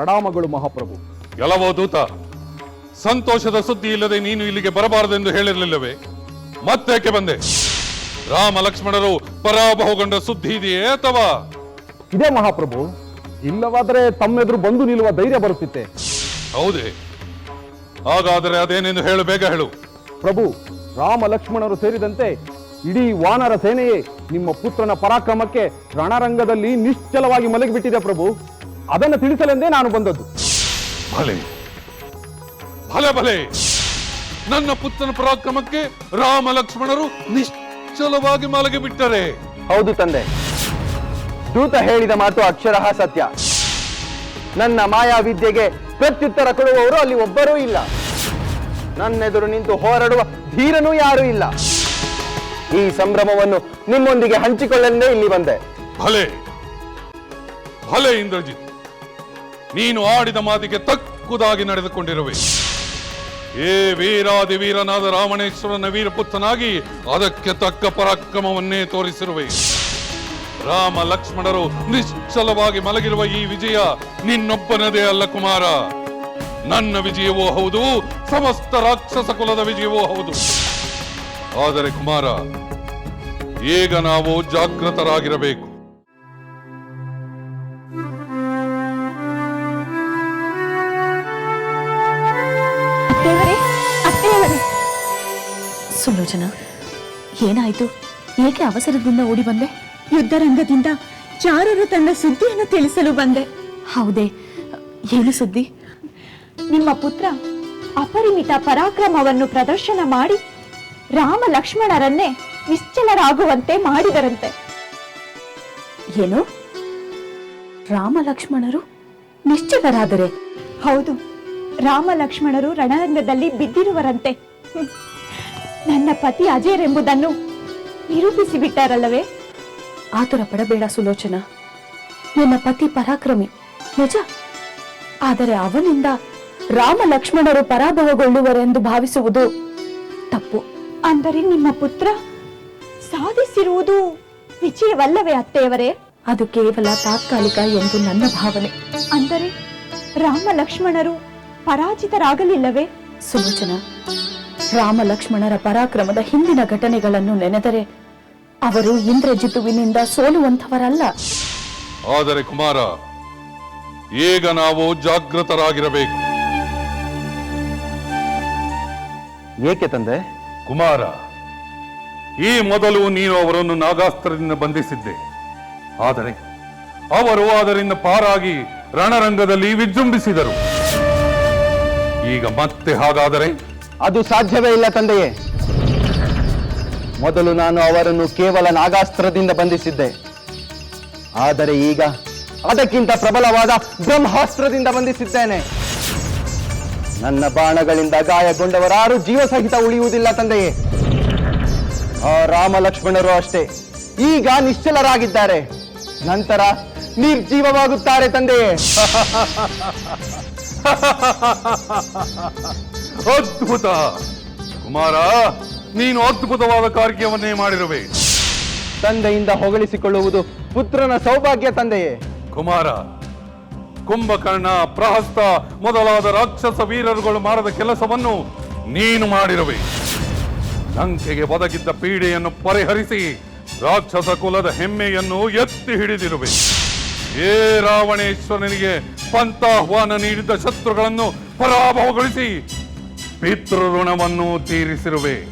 ಪ್ರಣಾಮಗಳು ಮಹಾಪ್ರಭು. ಎಲ್ಲವೋ ದೂತ ಸಂತೋಷದ ಸುದ್ದಿ ಇಲ್ಲದೆ ನೀನು ಇಲ್ಲಿಗೆ ಬರಬಾರದೆಂದು ಹೇಳಿರಲಿಲ್ಲವೇ? ಮತ್ತೇಕೆ ಬಂದೆ? ರಾಮ ಲಕ್ಷ್ಮಣರು ಪರಾಭವಗೊಂಡ ಸುದ್ದಿ ಇದೆಯೇ ಅಥವಾ? ಇದೇ ಮಹಾಪ್ರಭು ಇಲ್ಲವಾದರೆ ತಮ್ಮೆದುರು ಬಂದು ನಿಲ್ಲುವ ಧೈರ್ಯ ಬರುತ್ತಿತ್ತೆ. ಹೌದೇ? ಹಾಗಾದರೆ ಅದೇನೆಂದು ಹೇಳು ಬೇಗ ಹೇಳು. ಪ್ರಭು ರಾಮ ಲಕ್ಷ್ಮಣರು ಸೇರಿದಂತೆ ಇಡೀ ವಾನರ ಸೇನೆಯೇ ನಿಮ್ಮ ಪುತ್ರನ ಪರಾಕ್ರಮಕ್ಕೆ ರಣರಂಗದಲ್ಲಿ ನಿಶ್ಚಲವಾಗಿ ಮಲಗಿಬಿಟ್ಟಿದೆ ಪ್ರಭು. ಅದನ್ನು ತಿಳಿಸಲೆಂದೇ ನಾನು ಬಂದದ್ದು. ಭಲೆ. ಭಲೆ ಭಲೆ. ನನ್ನ ಪುತ್ರನ ಪರಾಕ್ರಮಕ್ಕೆ ರಾಮ ಲಕ್ಷ್ಮಣರು ನಿಶ್ಚಲವಾಗಿ ಮಲಗಿ ಬಿಟ್ಟರೆ. ಹೌದು ತಂದೆ. ದೂತ ಹೇಳಿದ ಮಾತು ಅಕ್ಷರಃ ಸತ್ಯ. ನನ್ನ ಮಾಯಾ ವಿದ್ಯೆಗೆ ಪ್ರತ್ಯುತ್ತರ ಕೊಡುವವರು ಅಲ್ಲಿ ಒಬ್ಬರೂ ಇಲ್ಲ. ನನ್ನೆದುರು ನಿಂತು ಹೋರಾಡುವ ಧೀರನೂ ಯಾರೂ ಇಲ್ಲ. ಈ ಸಂಭ್ರಮವನ್ನು ನಿಮ್ಮೊಂದಿಗೆ ಹಂಚಿಕೊಳ್ಳಲೇ ಇಲ್ಲಿ ಬಂದೆ. ಭಲೆ. ಭಲೆ ಇಂದ್ರಜಿತ್. ನೀನು ಆಡಿದ ಮಾತಿಗೆ ತಕ್ಕುದಾಗಿ ನಡೆದುಕೊಂಡಿರುವೆ. ಏ ವೀರಾದಿ ವೀರನಾದ ರಾವಣೇಶ್ವರನ ವೀರಪುತ್ರನಾಗಿ ಅದಕ್ಕೆ ತಕ್ಕ ಪರಾಕ್ರಮವನ್ನೇ ತೋರಿಸಿರುವೆ. ರಾಮ ಲಕ್ಷ್ಮಣರು ನಿಶ್ಚಲವಾಗಿ ಮಲಗಿರುವ ಈ ವಿಜಯ ನಿನ್ನೊಬ್ಬನದೇ ಅಲ್ಲ ಕುಮಾರ. ನನ್ನ ವಿಜಯವೂ ಹೌದು, ಸಮಸ್ತ ರಾಕ್ಷಸ ಕುಲದ ವಿಜಯವೂ ಹೌದು. ಆದರೆ ಕುಮಾರ, ಈಗ ನಾವು ಜಾಗೃತರಾಗಿರಬೇಕು. ಸುಲೋಚನಾ, ಏನಾಯ್ತು? ಏಕೆ ಅವಸರದಿಂದ ಓಡಿ ಬಂದೆ? ಯುದ್ಧರಂಗದಿಂದ ಚಾರರು ತನ್ನ ಸುದ್ದಿಯನ್ನು ತಿಳಿಸಲು ಬಂದೆ? ಹೌದೇ, ಏನು ಸುದ್ದಿ? ನಿಮ್ಮ ಪುತ್ರ ಅಪರಿಮಿತ ಪರಾಕ್ರಮವನ್ನು ಪ್ರದರ್ಶನ ಮಾಡಿ ರಾಮ ಲಕ್ಷ್ಮಣರನ್ನೇ ನಿಶ್ಚಲರಾಗುವಂತೆ ಮಾಡಿದರಂತೆ. ಏನು? ರಾಮ ಲಕ್ಷ್ಮಣರು ನಿಶ್ಚಲರಾದರೆ? ಹೌದು, ರಾಮ ಲಕ್ಷ್ಮಣರು ರಣರಂಗದಲ್ಲಿ ಬಿದ್ದಿರುವರಂತೆ. ನನ್ನ ಪತಿ ಅಜಯರೆಂಬುದನ್ನು ನಿರೂಪಿಸಿ ಬಿಟ್ಟಾರಲ್ಲವೇ ಆತುರ ಪಡಬೇಡ ಸುಲೋಚನಾ. ನಿಮ್ಮ ಪತಿ ಪರಾಕ್ರಮಿ ನಿಜ. ಆದರೆ ಅವನಿಂದ ರಾಮ ಲಕ್ಷ್ಮಣರು ಪರಾಭವಗೊಳ್ಳುವರೆಂದು ಭಾವಿಸುವುದು ತಪ್ಪು. ಅಂದರೆ ನಿಮ್ಮ ಪುತ್ರ ಸಾಧಿಸಿರುವುದು ವಿಜಯವಲ್ಲವೇ ಅತ್ತೆಯವರೇ? ಅದು ಕೇವಲ ತಾತ್ಕಾಲಿಕ ಎಂದು ನನ್ನ ಭಾವನೆ. ಅಂದರೆ ರಾಮ ಲಕ್ಷ್ಮಣರು ಪರಾಜಿತರಾಗಲಿಲ್ಲವೇ? ಸುಲೋಚನಾ ರಾಮ ಲಕ್ಷ್ಮಣರ ಪರಾಕ್ರಮದ ಹಿಂದಿನ ಘಟನೆಗಳನ್ನು ನೆನೆದರೆ ಅವರು ಇಂದ್ರಜಿತುವಿನಿಂದ ಸೋಲುವಂಥವರಲ್ಲ. ಆದರೆ ಕುಮಾರ ಈಗ ನಾವು ಜಾಗೃತರಾಗಿರಬೇಕು. ಏಕೆ ತಂದೆ? ಕುಮಾರ ಈ ಮೊದಲು ನೀನು ಅವರನ್ನು ನಾಗಾಸ್ತ್ರದಿಂದ ಬಂಧಿಸಿದ್ದೆ. ಆದರೆ ಅವರು ಅದರಿಂದ ಪಾರಾಗಿ ರಣರಂಗದಲ್ಲಿ ವಿಜೃಂಭಿಸಿದರು. ಈಗ ಮತ್ತೆ ಹಾಗಾದರೆ ಅದು ಸಾಧ್ಯವೇ ಇಲ್ಲ ತಂದೆಯೇ. ಮೊದಲು ನಾನು ಅವರನ್ನು ಕೇವಲ ನಾಗಾಸ್ತ್ರದಿಂದ ಬಂಧಿಸಿದ್ದೆ. ಆದರೆ ಈಗ ಅದಕ್ಕಿಂತ ಪ್ರಬಲವಾದ ಬ್ರಹ್ಮಾಸ್ತ್ರದಿಂದ ಬಂಧಿಸಿದ್ದೇನೆ. ನನ್ನ ಬಾಣಗಳಿಂದ ಗಾಯಗೊಂಡವರಾರು ಜೀವ ಸಹಿತ ಉಳಿಯುವುದಿಲ್ಲ ತಂದೆಯೇ. ಆ ರಾಮ ಲಕ್ಷ್ಮಣರು ಅಷ್ಟೇ. ಈಗ ನಿಶ್ಚಲರಾಗಿದ್ದಾರೆ. ನಂತರ ನಿರ್ಜೀವವಾಗುತ್ತಾರೆ ತಂದೆಯೇ. ಅದ್ಭುತ. ಕುಮಾರ ನೀನು ಅದ್ಭುತವಾದ ಕಾರ್ಯವನ್ನೇ ಮಾಡಿರುವೆ. ತಂದೆಯಿಂದ ಹೊಗಳಿಸಿಕೊಳ್ಳುವುದು ಪುತ್ರನ ಸೌಭಾಗ್ಯ ತಂದೆಯೇ. ಕುಮಾರ ಕುಂಭಕರ್ಣ ಪ್ರಹಸ್ತ ಮೊದಲಾದ ರಾಕ್ಷಸ ವೀರರುಗಳು ಮಾಡದ ಕೆಲಸವನ್ನು ನೀನು ಮಾಡಿರುವೆ. ಲಂಕೆಗೆ ಒದಗಿದ್ದ ಪೀಡೆಯನ್ನು ಪರಿಹರಿಸಿ ರಾಕ್ಷಸ ಕುಲದ ಹೆಮ್ಮೆಯನ್ನು ಎತ್ತಿ ಹಿಡಿದಿರುವೆ. ಏ ರಾವಣೇಶ್ವರನಿಗೆ ಪಂತಾಹ್ವಾನ ನೀಡಿದ್ದ ಶತ್ರುಗಳನ್ನು ಪರಾಭವಗೊಳಿಸಿ ಪಿತೃ ಋಣವನ್ನು ತೀರಿಸಿರುವೆ.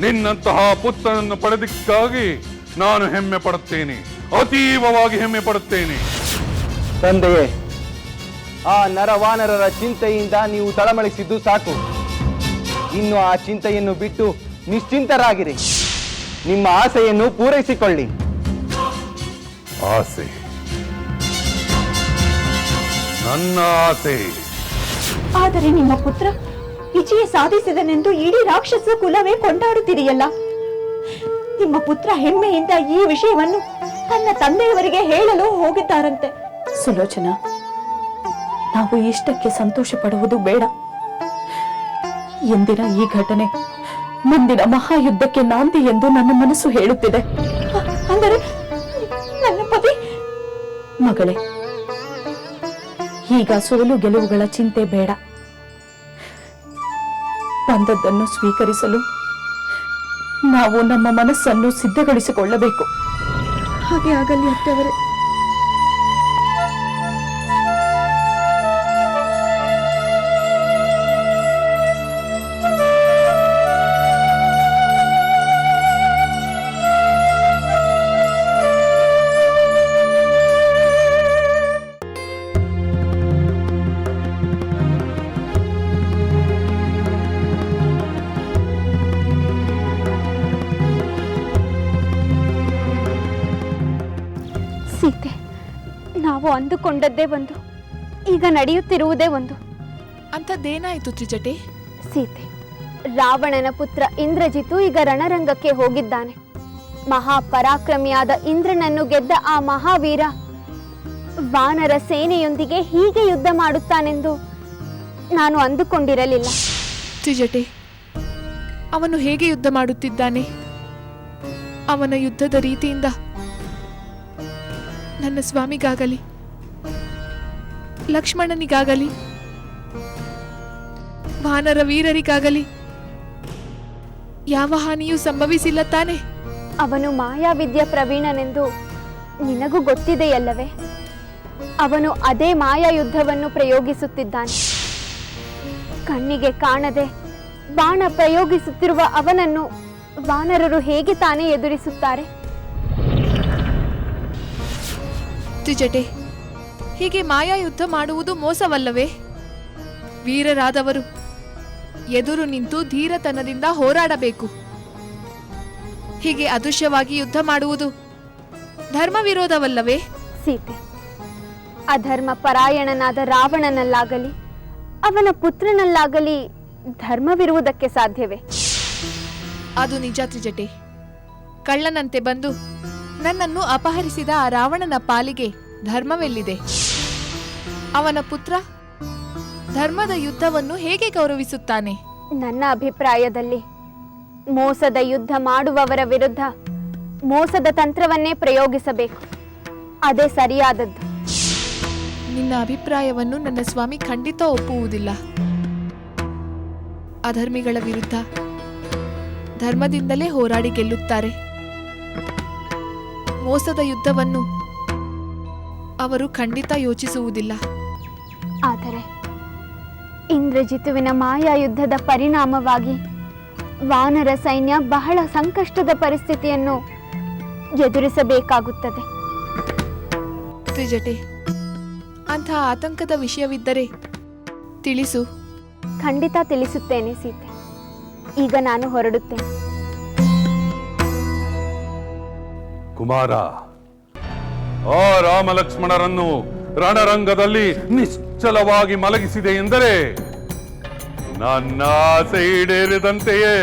ನಿನ್ನಂತಹ ಪುತ್ರನನ್ನು ಪಡೆದಕ್ಕಾಗಿ ನಾನು ಹೆಮ್ಮೆ ಪಡುತ್ತೇನೆ. ಅತೀವವಾಗಿ ಹೆಮ್ಮೆ ಪಡುತ್ತೇನೆ. ತಂದೆಯೇ ಆ ನರವಾನರರ ಚಿಂತೆಯಿಂದ ನೀವು ತಳಮಳಿಸಿದ್ದು ಸಾಕು. ಇನ್ನು ಆ ಚಿಂತೆಯನ್ನು ಬಿಟ್ಟು ನಿಶ್ಚಿಂತರಾಗಿರಿ. ನಿಮ್ಮ ಆಸೆಯನ್ನು ಪೂರೈಸಿಕೊಳ್ಳಿ. ಆಸೆ. ನನ್ನ ಆಸೆ. ಆದರೆ ನಿಮ್ಮ ಪುತ್ರ ವಿಜಯ ಸಾಧಿಸಿದನೆಂದು ಇಡೀ ರಾಕ್ಷಸ ಕುಲವೇ ಕೊಂಡಾಡುತ್ತಿದೆಯಲ್ಲ? ನಿಮ್ಮ ಪುತ್ರ ಹೆಮ್ಮೆಯಿಂದ ಈ ವಿಷಯವನ್ನು ತನ್ನ ತಂದೆಯವರಿಗೆ ಹೇಳಲು ಹೋಗಿದ್ದಾರಂತೆ. ಸುಲೋಚನಾ ನಾವು ಇಷ್ಟಕ್ಕೆ ಸಂತೋಷ ಪಡುವುದು ಬೇಡ. ಎಂದಿನ ಈ ಘಟನೆ ಮುಂದಿನ ಮಹಾಯುದ್ಧಕ್ಕೆ ನಾಂದಿ ಎಂದು ನನ್ನ ಮನಸ್ಸು ಹೇಳುತ್ತಿದೆ. ಅಂದರೆ ನನ್ನ ಪತಿ? ಮಗಳೇ ಈಗ ಸೋಲು ಗೆಲುವುಗಳ ಚಿಂತೆ ಬೇಡ. ಬಂದದ್ದನ್ನು ಸ್ವೀಕರಿಸಲು ನಾವು ನಮ್ಮ ಮನಸ್ಸನ್ನು ಸಿದ್ಧಗೊಳಿಸಿಕೊಳ್ಳಬೇಕು. ಹಾಗೆ ಆಗಲಿ ಅತ್ತವರೇ. ಅಂದುಕೊಂಡದ್ದೇ ಒಂದು. ಈಗ ನಡೆಯುತ್ತಿರುವುದೇ ಒಂದು. ಅಂಥದ್ದೇನಾಯಿತು ತ್ರಿಜಟೆ? ಸೀತೆ ರಾವಣನ ಪುತ್ರ ಇಂದ್ರಜಿತು ಈಗ ರಣರಂಗಕ್ಕೆ ಹೋಗಿದ್ದಾನೆ. ಮಹಾಪರಾಕ್ರಮಿಯಾದ ಇಂದ್ರನನ್ನು ಗೆದ್ದ ಆ ಮಹಾವೀರ ವಾನರ ಸೇನೆಯೊಂದಿಗೆ ಹೀಗೆ ಯುದ್ಧ ಮಾಡುತ್ತಾನೆಂದು ನಾನು ಅಂದುಕೊಂಡಿರಲಿಲ್ಲ. ತ್ರಿಜಟೆ ಅವನು ಹೇಗೆ ಯುದ್ಧ ಮಾಡುತ್ತಿದ್ದಾನೆ? ಅವನ ಯುದ್ಧದ ರೀತಿಯಿಂದ ನನ್ನ ಸ್ವಾಮಿಗಾಗಲಿ. ಲಕ್ಷ್ಮಣನಿಗಾಗಲಿ ವಾನರ ವೀರರಿಗಾಗಲಿ ಯಾವ ಹಾನಿಯೂ ಸಂಭವಿಸಿಲ್ಲ ತಾನೆ? ಅವನು ಮಾಯಾವಿದ್ಯ ಪ್ರವೀಣನೆಂದು ನಿನಗೂ ಗೊತ್ತಿದೆಯಲ್ಲವೇ? ಅವನು ಅದೇ ಮಾಯಾ ಯುದ್ಧವನ್ನು ಪ್ರಯೋಗಿಸುತ್ತಿದ್ದಾನೆ. ಕಣ್ಣಿಗೆ ಕಾಣದೆ ಬಾಣ ಪ್ರಯೋಗಿಸುತ್ತಿರುವ ಅವನನ್ನು ವಾನರರು ಹೇಗೆ ತಾನೇ ಎದುರಿಸುತ್ತಾರೆ? ತ್ರಿಜಟೆ ಹೀಗೆ ಮಾಯಾ ಯುದ್ಧ ಮಾಡುವುದು ಮೋಸವಲ್ಲವೇ? ವೀರರಾದವರು ಎದುರು ನಿಂತು ಧೀರತನದಿಂದ ಹೋರಾಡಬೇಕು. ಹೀಗೆ ಅದೃಶ್ಯವಾಗಿ ಯುದ್ಧ ಮಾಡುವುದು ಧರ್ಮ ವಿರೋಧವಲ್ಲವೇ ಸೀತೆ ಅಧರ್ಮ ಪರಾಯಣನಾದ ರಾವಣನಲ್ಲಾಗಲಿ ಅವನ ಪುತ್ರನಲ್ಲಾಗಲಿ ಧರ್ಮವಿರುವುದಕ್ಕೆ ಸಾಧ್ಯವೇ? ಅದು ನಿಜ ತ್ರಿಜಟೆ. ಕಳ್ಳನಂತೆ ಬಂದು ನನ್ನನ್ನು ಅಪಹರಿಸಿದ ಆ ರಾವಣನ ಪಾಲಿಗೆ ಧರ್ಮವೆಲ್ಲಿದೆ? ಅವನ ಪುತ್ರ ಧರ್ಮದ ಯುದ್ಧವನ್ನು ಹೇಗೆ ಗೌರವಿಸುತ್ತಾನೆ? ನನ್ನ ಅಭಿಪ್ರಾಯದಲ್ಲಿ ಮೋಸದ ಯುದ್ಧ ಮಾಡುವವರ ವಿರುದ್ಧ ಮೋಸದ ತಂತ್ರವನ್ನೇ ಪ್ರಯೋಗಿಸಬೇಕು. ಅದೇ ಸರಿಯಾದದ್ದು. ನಿನ್ನ ಅಭಿಪ್ರಾಯವನ್ನು ನನ್ನ ಸ್ವಾಮಿ ಖಂಡಿತ ಒಪ್ಪುವುದಿಲ್ಲ. ಅಧರ್ಮಿಗಳ ವಿರುದ್ಧ ಧರ್ಮದಿಂದಲೇ ಹೋರಾಡಿ ಗೆಲ್ಲುತ್ತಾರೆ. ಮೋಸದ ಯುದ್ಧವನ್ನು ಅವರು ಖಂಡಿತ ಯೋಚಿಸುವುದಿಲ್ಲ. ಆದರೆ ಇಂದ್ರಜಿತುವಿನ ಮಾಯಾ ಯುದ್ಧದ ಪರಿಣಾಮವಾಗಿ ವಾನರ ಸೈನ್ಯ ಬಹಳ ಸಂಕಷ್ಟದ ಪರಿಸ್ಥಿತಿಯನ್ನು ಎದುರಿಸಬೇಕಾಗುತ್ತದೆ. ತ್ರಿಜಟೆ ಅಂಥ ಆತಂಕದ ವಿಷಯವಿದ್ದರೆ ತಿಳಿಸು. ಖಂಡಿತ ತಿಳಿಸುತ್ತೇನೆ ಸೀತೆ. ಈಗ ನಾನು ಹೊರಡುತ್ತೇನೆ. ಕುಮಾರ ಆ ರಾಮ ಲಕ್ಷ್ಮಣರನ್ನು ರಣರಂಗದಲ್ಲಿ ನಿಶ್ಚಲವಾಗಿ ಮಲಗಿಸಿದೆ ಎಂದರೆ ನನ್ನ ಆಸೆ ಈಡೇರಿದಂತೆಯೇ?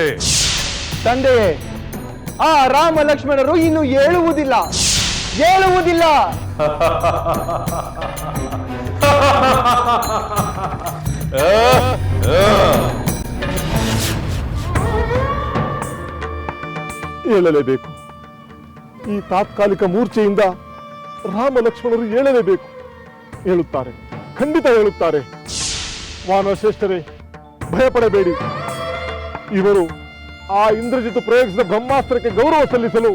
ತಂದೆಯೇ ಆ ರಾಮ ಲಕ್ಷ್ಮಣರು ಇನ್ನು ಏಳುವುದಿಲ್ಲ. ಏಳುವುದಿಲ್ಲ. ಏಳಲೇಬೇಕು. ಈ ತಾತ್ಕಾಲಿಕ ಮೂರ್ಛೆಯಿಂದ ರಾಮ ಲಕ್ಷ್ಮಣರು ಏಳಲೇಬೇಕು ಹೇಳುತ್ತಾರೆ. ಖಂಡಿತ ಹೇಳುತ್ತಾರೆ. ವಾನಶ್ರೇಷ್ಠರೇ ಭಯಪಡಬೇಡಿ. ಇವರು ಆ ಇಂದ್ರಜಿತು ಪ್ರಯೋಗಿಸಿದ ಬ್ರಹ್ಮಾಸ್ತ್ರಕ್ಕೆ ಗೌರವ ಸಲ್ಲಿಸಲು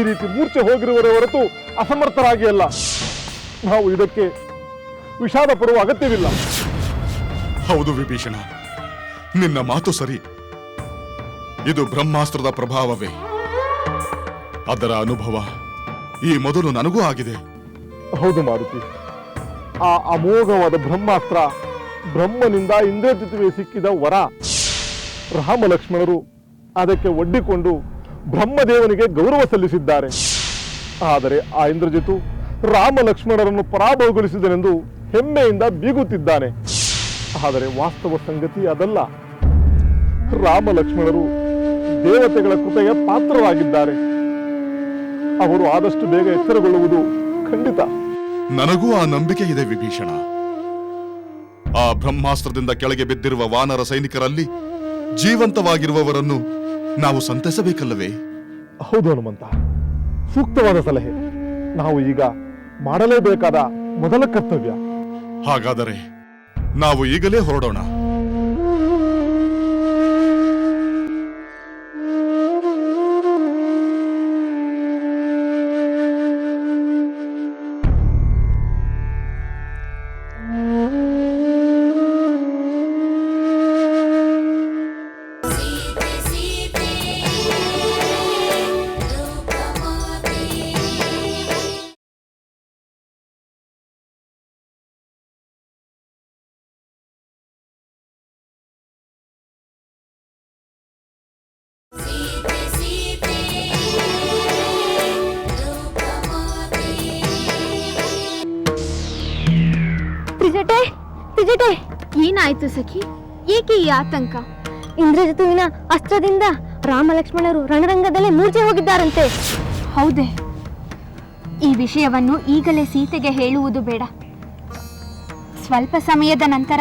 ಈ ರೀತಿ ಮೂರ್ಛೆ ಹೋಗಿರುವವರೇ ಹೊರತು ಅಸಮರ್ಥರಾಗಿ ಅಲ್ಲ. ನಾವು ಇದಕ್ಕೆ ವಿಷಾದ ಪಡುವ ಅಗತ್ಯವಿಲ್ಲ. ಹೌದು ವಿಭೀಷಣ. ನಿನ್ನ ಮಾತು ಸರಿ. ಇದು ಬ್ರಹ್ಮಾಸ್ತ್ರದ ಪ್ರಭಾವವೇ. ಅದರ ಅನುಭವ ಈ ಮೊದಲು ನನಗೂ ಆಗಿದೆ. ಹೌದು ಮಾರುತಿ. ಆ ಅಮೋಘವಾದ ಬ್ರಹ್ಮಾಸ್ತ್ರ ಬ್ರಹ್ಮನಿಂದ ಇಂದ್ರಜಿತುವೆ ಸಿಕ್ಕಿದ ವರ. ರಾಮ ಲಕ್ಷ್ಮಣರು ಅದಕ್ಕೆ ಒಡ್ಡಿಕೊಂಡು ಬ್ರಹ್ಮದೇವನಿಗೆ ಗೌರವ ಸಲ್ಲಿಸಿದ್ದಾರೆ. ಆದರೆ ಆ ಇಂದ್ರಜಿತು ರಾಮ ಲಕ್ಷ್ಮಣರನ್ನು ಪರಾಭವಗೊಳಿಸಿದನೆಂದು ಹೆಮ್ಮೆಯಿಂದ ಬೀಗುತ್ತಿದ್ದಾನೆ. ಆದರೆ ವಾಸ್ತವ ಸಂಗತಿ ಅದಲ್ಲ. ರಾಮ ಲಕ್ಷ್ಮಣರು ದೇವತೆಗಳ ಕೃಪೆಗೆ ಪಾತ್ರರಾಗಿದ್ದಾರೆ ಅವರು ಆದಷ್ಟು ಬೇಗ ಎಚ್ಚರಗೊಳ್ಳುವುದು ಖಂಡಿತ. ನನಗೂ ಆ ನಂಬಿಕೆ ಇದೆ ವಿಭೀಷಣ. ಆ ಬ್ರಹ್ಮಾಸ್ತ್ರದಿಂದ ಕೆಳಗೆ ಬಿದ್ದಿರುವ ವಾನರ ಸೈನಿಕರಲ್ಲಿ ಜೀವಂತವಾಗಿರುವವರನ್ನು ನಾವು ಸಂತಸಬೇಕಲ್ಲವೇ? ಹೌದು ಹನುಮಂತ. ಸೂಕ್ತವಾದ ಸಲಹೆ. ನಾವು ಈಗ ಮಾಡಲೇಬೇಕಾದ ಮೊದಲ ಕರ್ತವ್ಯ. ಹಾಗಾದರೆ ನಾವು ಈಗಲೇ ಹೊರಡೋಣ. ಏನಾಯ್ತು ಸಖಿ? ಏಕೆ ಈ ಆತಂಕ? ಇಂದ್ರಜಿತುವಿನ ಅಸ್ತ್ರದಿಂದ ರಾಮ ಲಕ್ಷ್ಮಣರು ರಣರಂಗದಲ್ಲೇ ಮೂರ್ಛೆ ಹೋಗಿದ್ದಾರಂತೆ. ಹೌದೇ. ಈ ವಿಷಯವನ್ನು ಈಗಲೇ ಸೀತೆಗೆ ಹೇಳುವುದು ಬೇಡ. ಸ್ವಲ್ಪ ಸಮಯದ ನಂತರ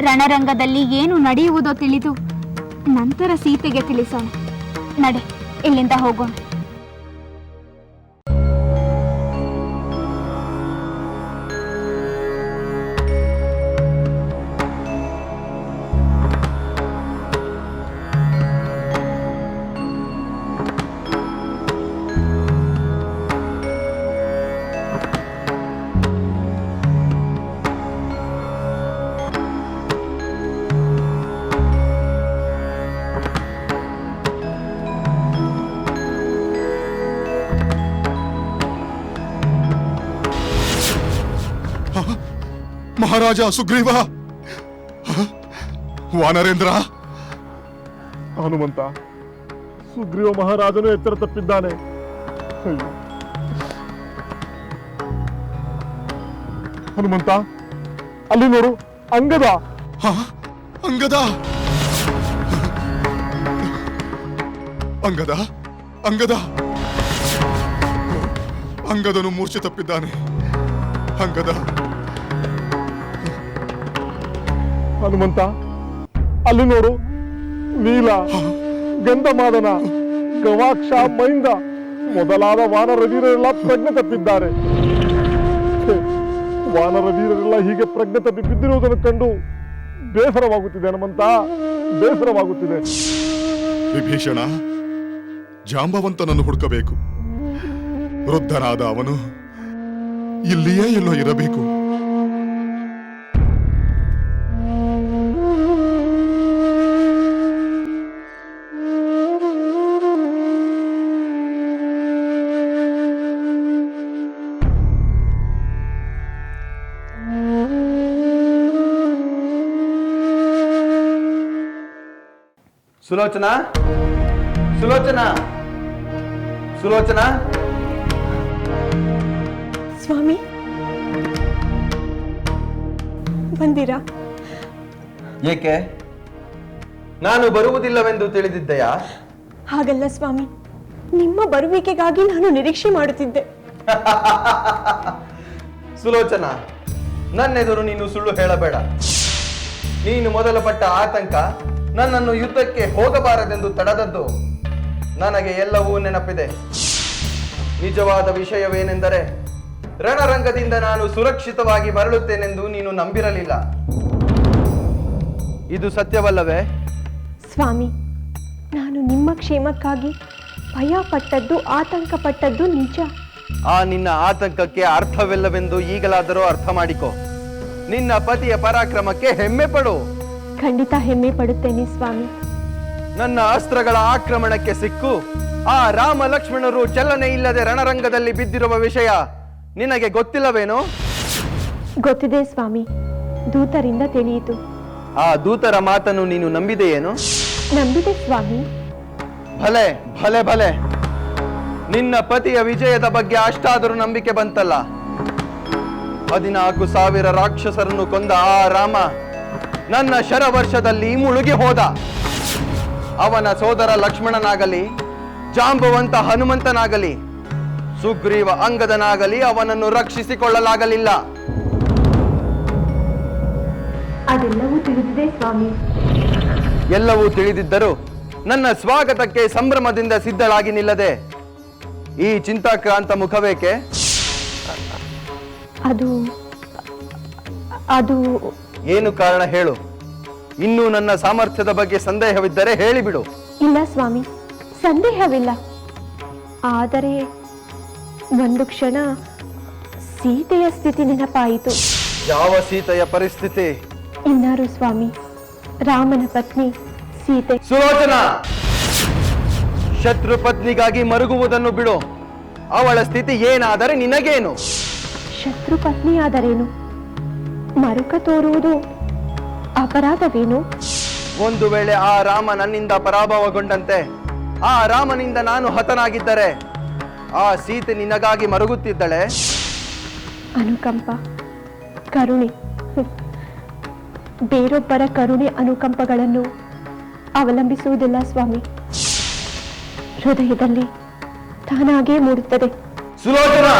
ರಣರಂಗದಲ್ಲಿ ಏನು ನಡೆಯುವುದೋ ತಿಳಿದು ನಂತರ ಸೀತೆಗೆ ತಿಳಿಸೋಣ. ನಡೆ ಇಲ್ಲಿಂದ ಹೋಗೋಣ. ಮಹಾರಾಜ ಸುಗ್ರೀವ? ವಾನರೇಂದ್ರ ಹನುಮಂತ ಸುಗ್ರೀವ ಮಹಾರಾಜನು ಎತ್ತರ ತಪ್ಪಿದ್ದಾನೆ. ಹನುಮಂತ ಅಲ್ಲಿ ನೋಡು ಅಂಗದ. ಹ? ಅಂಗದ? ಅಂಗದ? ಅಂಗದ? ಅಂಗದನು ಮೂರ್ಛೆ ತಪ್ಪಿದ್ದಾನೆ. ಅಂಗದ? ಹನುಮಂತ ಅಲ್ಲಿ ನೋಡು ನೀಲ ಗಂಧಮಾದನ ಗವಾಕ್ಷ ಮೈಂದ ಮೊದಲಾದ ವಾನರ ವೀರರೆಲ್ಲ ಪ್ರಜ್ಞೆ ತಪ್ಪಿದ್ದಾರೆ. ಛೆ, ವಾನರ ವೀರರೆಲ್ಲ ಹೀಗೆ ಪ್ರಜ್ಞೆ ತಪ್ಪಿ ಬಿದ್ದಿರುವುದನ್ನು ಕಂಡು ಬೇಸರವಾಗುತ್ತಿದೆ ಹನುಮಂತ ಬೇಸರವಾಗುತ್ತಿದೆ. ವಿಭೀಷಣ ಜಾಂಬವಂತನನ್ನು ಹುಡುಕಬೇಕು. ವೃದ್ಧನಾದ ಅವನು ಇಲ್ಲಿಯೇ ಎಲ್ಲೋ ಇರಬೇಕು. ಸುಲೋಚನಾ? ಸುಲೋಚನಾ? ಸುಲೋಚನಾ? ಸ್ವಾಮಿ ಬಂದಿರಾ? ಏಕೆ? ನಾನು ಬರುವುದಿಲ್ಲವೆಂದು ತಿಳಿದಿದ್ದೆಯಾ? ಹಾಗಲ್ಲ ಸ್ವಾಮಿ ನಿಮ್ಮ ಬರುವಿಕೆಗಾಗಿ ನಾನು ನಿರೀಕ್ಷೆ ಮಾಡುತ್ತಿದ್ದೆ. ಸುಲೋಚನಾ ನನ್ನೆದುರು ನೀನು ಸುಳ್ಳು ಹೇಳಬೇಡ. ನೀನು ಮೊದಲ ಪಟ್ಟ ಆತಂಕ ನನ್ನನ್ನು ಯುದ್ಧಕ್ಕೆ ಹೋಗಬಾರದೆಂದು ತಡೆದದ್ದು ನನಗೆ ಎಲ್ಲವೂ ನೆನಪಿದೆ. ನಿಜವಾದ ವಿಷಯವೇನೆಂದರೆ ರಣರಂಗದಿಂದ ನಾನು ಸುರಕ್ಷಿತವಾಗಿ ಮರಳುತ್ತೇನೆಂದು ನೀನು ನಂಬಿರಲಿಲ್ಲ. ಇದು ಸತ್ಯವಲ್ಲವೇ? ಸ್ವಾಮಿ ನಾನು ನಿಮ್ಮ ಕ್ಷೇಮಕ್ಕಾಗಿ ಭಯ ಪಟ್ಟದ್ದು ಆತಂಕ ಪಟ್ಟದ್ದು ನಿಜ. ಆ ನಿನ್ನ ಆತಂಕಕ್ಕೆ ಅರ್ಥವಿಲ್ಲವೆಂದು ಈಗಲಾದರೂ ಅರ್ಥ ಮಾಡಿಕೊ. ನಿನ್ನ ಪತಿಯ ಪರಾಕ್ರಮಕ್ಕೆ ಹೆಮ್ಮೆ ಪಡು. ಖಂಡಿತ ಹೆಮ್ಮೆ ಪಡುತ್ತೇನೆ ಸ್ವಾಮಿ. ನನ್ನ ಅಸ್ತ್ರಗಳ ಆಕ್ರಮಣಕ್ಕೆ ಸಿಕ್ಕು. ಆ ರಾಮ ಲಕ್ಷ್ಮಣರು ಚಲನೆ ಇಲ್ಲದೆ ರಣರಂಗದಲ್ಲಿ ಬಿದ್ದಿರುವ ವಿಷಯ ನಿನಗೆ ಗೊತ್ತಿಲ್ಲವೇನು? ಗೊತ್ತಿದೆ ಸ್ವಾಮಿ. ದೂತರಿಂದ ತಿಳಿಯಿತು. ಆ ದೂತರ ಮಾತನ್ನು ನೀನು ನಂಬಿದೆಯೇನು? ನಂಬಿದೆ ಸ್ವಾಮಿ. ಭಲೆ ಭಲೆ ಭಲೆ. ನಿನ್ನ ಪತಿಯ ವಿಜಯದ ಬಗ್ಗೆ ಅಷ್ಟಾದರೂ ನಂಬಿಕೆ ಬಂತಲ್ಲ? ಹದಿನಾಲ್ಕು ಸಾವಿರ ರಾಕ್ಷಸರನ್ನು ಕೊಂದ ಆ ರಾಮ ನನ್ನ ಶರವರ್ಷದಲ್ಲಿ ಮುಳುಗಿ ಹೋದ. ಅವನ ಸೋದರ ಲಕ್ಷ್ಮಣನಾಗಲಿ ಜಾಂಬವಂತ ಹನುಮಂತನಾಗಲಿ ಸುಗ್ರೀವ ಅಂಗದನಾಗಲಿ ಅವನನ್ನು ರಕ್ಷಿಸಿಕೊಳ್ಳಲಾಗಲಿಲ್ಲ. ಅದೆಲ್ಲವೂ ತಿಳಿದಿದೆ ಸ್ವಾಮಿ. ಎಲ್ಲವೂ ತಿಳಿದಿದ್ದರೂ ನನ್ನ ಸ್ವಾಗತಕ್ಕೆ ಸಂಭ್ರಮದಿಂದ ಸಿದ್ಧಳಾಗಿ ನಿಲ್ಲದೆ. ಈ ಚಿಂತಾಕ್ರಾಂತ ಮುಖವೇಕೆ? ಅದು ಅದು ಏನು ಕಾರಣ ಹೇಳು? ಇನ್ನು ನನ್ನ ಸಾಮರ್ಥ್ಯದ ಬಗ್ಗೆ ಸಂದೇಹವಿದ್ದರೆ ಹೇಳಿಬಿಡು. ಇಲ್ಲ ಸ್ವಾಮಿ ಸಂದೇಹವಿಲ್ಲ. ಆದರೆ ಒಂದು ಕ್ಷಣ ಸೀತೆಯ ಸ್ಥಿತಿ ನೆನಪಾಯಿತು. ಯಾವ ಸೀತೆಯ ಪರಿಸ್ಥಿತಿ? ಇನ್ನಾರು ಸ್ವಾಮಿ ರಾಮನ ಪತ್ನಿ ಸೀತೆ. ಸುಲೋಚನ! ಶತ್ರು ಪತ್ನಿಗಾಗಿ ಮರುಗುವುದನ್ನು ಬಿಡು. ಅವಳ ಸ್ಥಿತಿ ಏನಾದರೆ ನಿನಗೇನು? ಶತ್ರು ಪತ್ನಿಯಾದರೇನು? ಮರುಕ ತೋರುವುದು? ಅಪರಾಧವೇನು? ಒಂದು ವೇಳೆ ಆ ರಾಮ ನನ್ನಿಂದ ಪರಾಭವಗೊಂಡಂತೆ ಆ ರಾಮನಿಂದ ನಾನು ಹತನಾಗಿದ್ದರೆ ಆ ಸೀತೆ ನಿನಗಾಗಿ ಮರುಗುತ್ತಿದ್ದಳೆ? ಅನುಕಂಪ ಕರುಣೆ. ಬೇರೊಬ್ಬರ ಕರುಣೆ ಅನುಕಂಪಗಳನ್ನು ಅವಲಂಬಿಸುವುದಿಲ್ಲ ಸ್ವಾಮಿ. ಹೃದಯದಲ್ಲಿ ತಾನಾಗೇ ಮೂಡುತ್ತದೆ. ಸುಲೋಚನಾ!